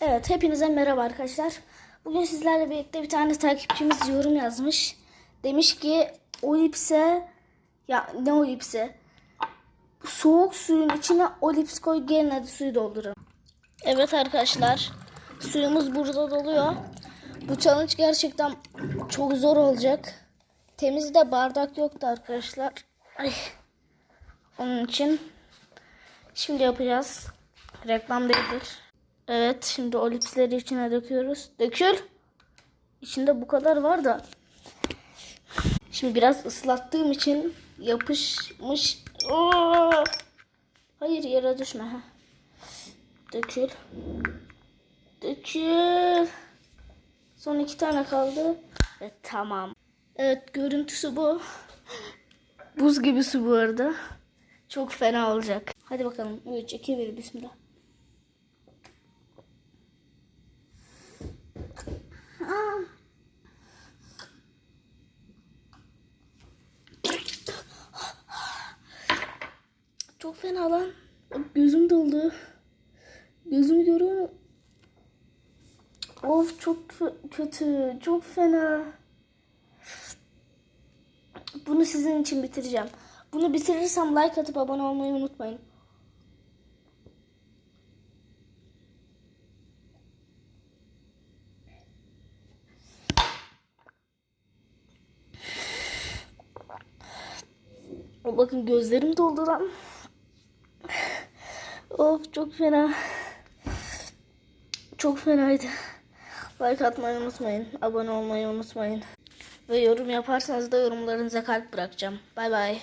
Evet hepinize merhaba arkadaşlar. Bugün sizlerle birlikte bir tane takipçimiz yorum yazmış. Demiş ki Olips'e ya ne Olips'e soğuk suyun içine Olips koy gelin hadi suyu doldurun. Evet arkadaşlar suyumuz burada doluyor. Bu challenge gerçekten çok zor olacak. Temizde bardak yoktu arkadaşlar. Ay. Onun için şimdi yapacağız. Reklam değildir. Evet şimdi o lipsleri içine döküyoruz. Dökül. İçinde bu kadar var da. Şimdi biraz ıslattığım için yapışmış. Oo! Hayır yere düşme. ha. Dökül. Dökül. Son iki tane kaldı. Ve tamam. Evet görüntüsü bu. Buz gibi su bu arada. Çok fena olacak. Hadi bakalım. 3, 2, 1 bismillah. Çok fena lan. Gözüm doldu. Gözüm görüyor. Of çok kötü. Çok fena. Bunu sizin için bitireceğim. Bunu bitirirsem like atıp abone olmayı unutmayın. Bakın gözlerim doldu lan. Of çok fena. Çok fenaydı. Like atmayı unutmayın. Abone olmayı unutmayın. Ve yorum yaparsanız da yorumlarınıza kalp bırakacağım. Bay bay.